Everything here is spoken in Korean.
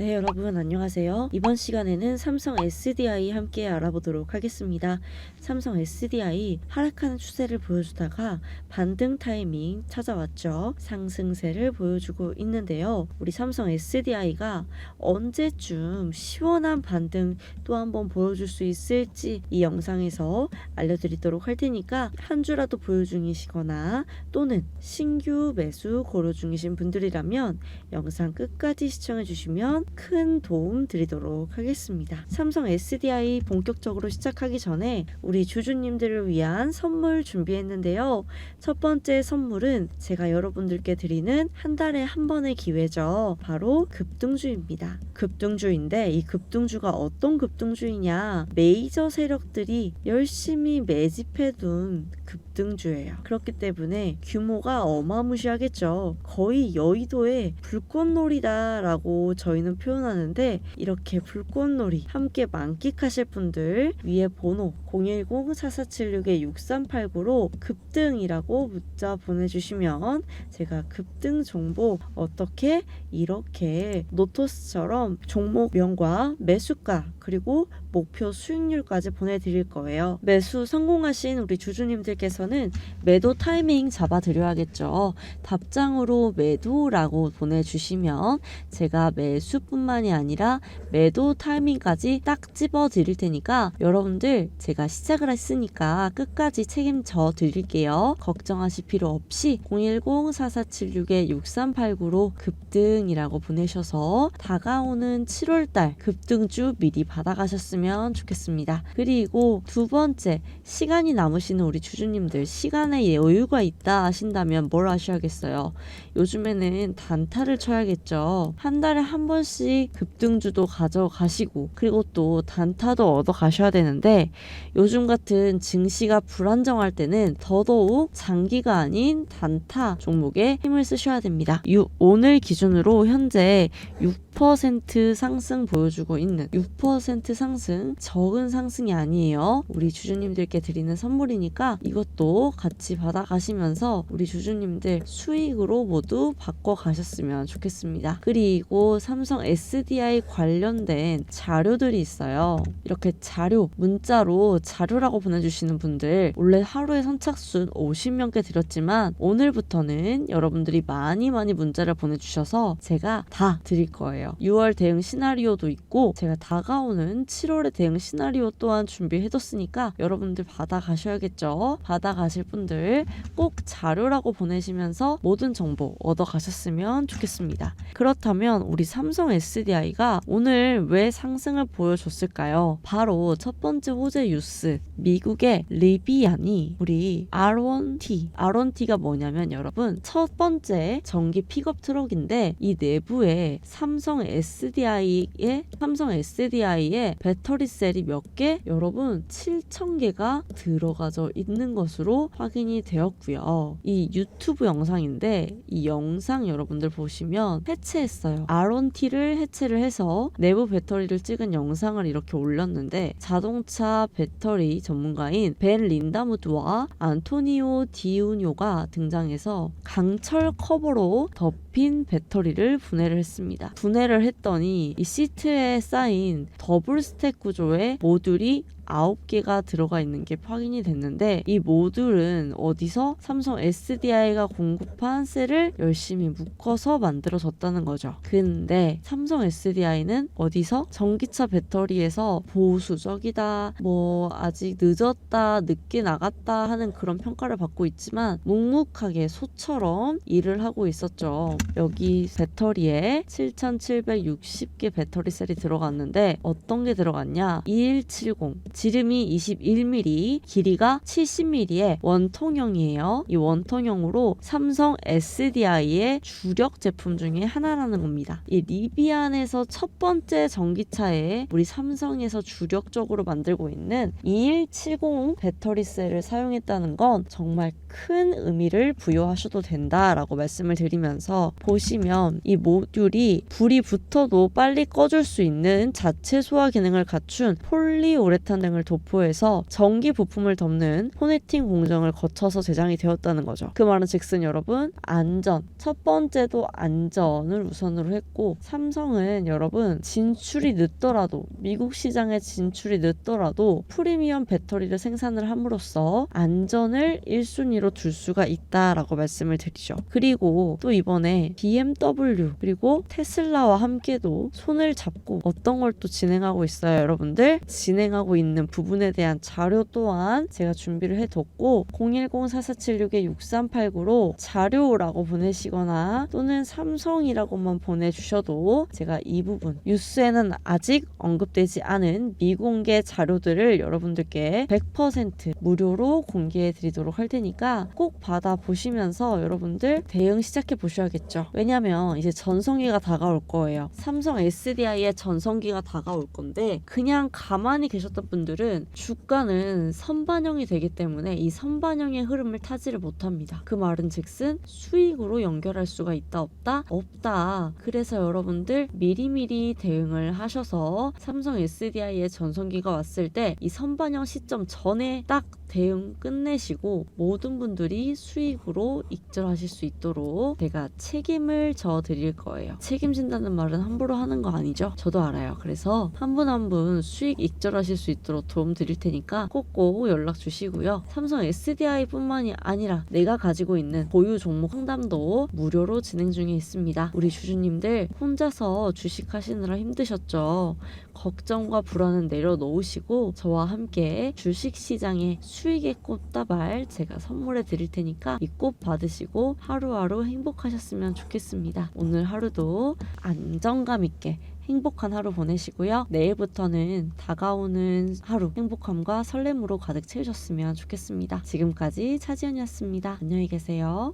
네, 여러분 안녕하세요. 이번 시간에는 삼성 SDI 함께 알아보도록 하겠습니다. 삼성 SDI 하락하는 추세를 보여주다가 반등 타이밍 찾아왔죠. 상승세를 보여주고 있는데요. 우리 삼성 SDI가 언제쯤 시원한 반등 또 한번 보여줄 수 있을지 이 영상에서 알려드리도록 할 테니까 한 주라도 보유 중이시거나 또는 신규 매수 고려 중이신 분들이라면 영상 끝까지 시청해 주시면 큰 도움 드리도록 하겠습니다. 삼성 SDI 본격적으로 시작하기 전에 우리 주주님들을 위한 선물 준비했는데요. 첫 번째 선물은 제가 여러분들께 드리는 한 달에 한 번의 기회죠. 바로 급등주입니다. 급등주인데 이 급등주가 어떤 급등주이냐? 메이저 세력들이 열심히 매집해둔 급등주예요. 그렇기 때문에 규모가 어마무시하겠죠. 거의 여의도의 불꽃놀이다라고 저희는 표현하는데 이렇게 불꽃놀이 함께 만끽하실 분들 위에 번호 010-4476-6389로 급등이라고 문자 보내주시면 제가 급등 정보 어떻게 이렇게 노토스처럼 종목명과 매수가 그리고 목표 수익률까지 보내드릴 거예요. 매수 성공하신 우리 주주님들께서는 매도 타이밍 잡아드려야겠죠. 답장으로 매도라고 보내주시면 제가 매수 뿐만이 아니라 매도 타이밍까지 딱 집어 드릴 테니까 여러분들 제가 시작을 했으니까 끝까지 책임져 드릴게요. 걱정하실 필요 없이 010-4476-6389로 급등이라고 보내셔서 다가오는 7월달 급등주 미리 받아가셨으면 좋겠습니다. 그리고 두 번째 시간이 남으시는 우리 주주님들 시간에 여유가 있다 하신다면 뭘 하셔야겠어요. 요즘에는 단타를 쳐야겠죠. 한 달에 한 번씩 급등주도 가져가시고 그리고 또 단타도 얻어 가셔야 되는데 요즘 같은 증시가 불안정할 때는 더더욱 장기가 아닌 단타 종목에 힘을 쓰셔야 됩니다. 유- 오늘 기준으로 현재 6% 상승 보여주고 있는 6% 상승 적은 상승이 아니에요. 우리 주주님들께 드리는 선물이니까 이것도 같이 받아가시면서 우리 주주님들 수익으로 모두 바꿔 가셨으면 좋겠습니다. 그리고 삼성 SDI 관련된 자료들이 있어요. 이렇게 자료 문자로 자료라고 보내주시는 분들 원래 하루에 선착순 50명께 드렸지만 오늘부터는 여러분들이 많이 많이 문자를 보내주셔서 제가 다 드릴 거예요. 6월 대응 시나리오도 있고 제가 다가오는 7월의 대응 시나리오 또한 준비해뒀으니까 여러분들 받아가셔야겠죠. 받아가실 분들 꼭 자료라고 보내시면서 모든 정보 얻어가셨으면 좋겠습니다. 그렇다면 우리 삼성 SDI가 오늘 왜 상승을 보여줬을까요? 바로 첫 번째 호재 뉴스 미국의 리비안이 우리 R1T R1T가 뭐냐면 여러분 첫 번째 전기 픽업 트럭인데 이 내부에 삼성 SDI의 삼성 SDI의 배터리 셀이 몇 개? 여러분 7,000개가 들어가져 있는 것으로 확인이 되었고요. 이 유튜브 영상인데 이 영상 여러분들 보시면 해체했어요. R1T를 해체를 해서 내부 배터리를 찍은 영상을 이렇게 올렸는데 자동차 배터리 전문가인 벤 린다무드와 안토니오 디우뇨가 등장해서 강철 커버로 덮인 배터리를 분해를 했습니다. 분해를 했더니 이 시트에 쌓인 더블 스택 구조의 모듈이 9개가 들어가 있는 게 확인이 됐는데 이 모듈은 어디서 삼성 SDI가 공급한 셀을 열심히 묶어서 만들어졌다는 거죠. 근데 삼성 SDI는 어디서 전기차 배터리에서 보수적이다, 뭐 아직 늦었다, 늦게 나갔다 하는 그런 평가를 받고 있지만 묵묵하게 소처럼 일을 하고 있었죠. 여기 배터리에 7,760개 배터리 셀이 들어갔는데 어떤 게 들어갔냐? 2170 지름이 21mm, 길이가 70mm의 원통형이에요. 이 원통형으로 삼성 SDI의 주력 제품 중에 하나라는 겁니다. 이 리비안에서 첫 번째 전기차에 우리 삼성에서 주력적으로 만들고 있는 2170 배터리 셀을 사용했다는 건 정말 큰 의미를 부여하셔도 된다라고 말씀을 드리면서 보시면 이 모듈이 불이 붙어도 빨리 꺼줄 수 있는 자체 소화 기능을 갖춘 폴리우레탄 인생을 도포해서 전기 부품을 덮는 포네팅 공정을 거쳐서 제작이 되었다는 거죠. 그 말은 즉슨 여러분 안전 첫 번째도 안전을 우선으로 했고 삼성은 여러분 진출이 늦더라도 미국 시장에 진출이 늦더라도 프리미엄 배터리를 생산을 함으로써 안전을 1순위로 둘 수가 있다라고 말씀을 드리죠. 그리고 또 이번에 BMW 그리고 테슬라와 함께도 손을 잡고 어떤 걸 또 진행하고 있어요, 여러분들. 진행하고 있는 부분에 대한 자료 또한 제가 준비를 해뒀고 010-4476-6389로 자료라고 보내시거나 또는 삼성이라고만 보내주셔도 제가 이 부분 뉴스에는 아직 언급되지 않은 미공개 자료들을 여러분들께 100% 무료로 공개해 드리도록 할 테니까 꼭 받아 보시면서 여러분들 대응 시작해 보셔야겠죠. 왜냐면 이제 전성기가 다가올 거예요. 삼성 SDI의 전성기가 다가올 건데 그냥 가만히 계셨던 분들 은 주가는 선반영이 되기 때문에 이 선반영의 흐름을 타지를 못합니다. 그 말은 즉슨 수익으로 연결할 수가 있다 없다 없다. 그래서 여러분들 미리미리 대응을 하셔서 삼성 SDI의 전성기가 왔을 때 이 선반영 시점 전에 딱 대응 끝내시고 모든 분들이 수익으로 익절하실 수 있도록 제가 책임을 져 드릴 거예요. 책임진다는 말은 함부로 하는 거 아니죠? 저도 알아요. 그래서 한 분 한 분 수익 익절하실 수 있도록 도움 드릴 테니까 꼭꼭 연락 주시고요. 삼성 SDI뿐만이 아니라 내가 가지고 있는 보유 종목 상담도 무료로 진행 중에 있습니다. 우리 주주님들 혼자서 주식 하시느라 힘드셨죠? 걱정과 불안은 내려놓으시고 저와 함께 주식 시장의 수 익의 꽃다발 제가 선물해 드릴 테니까 이 꽃 받으시고 하루하루 행복하셨으면 좋겠습니다. 오늘 하루도 안정감 있게 행복한 하루 보내시고요. 내일부터는 다가오는 하루 행복함과 설렘으로 가득 채우셨으면 좋겠습니다. 지금까지 차지연이었습니다. 안녕히 계세요.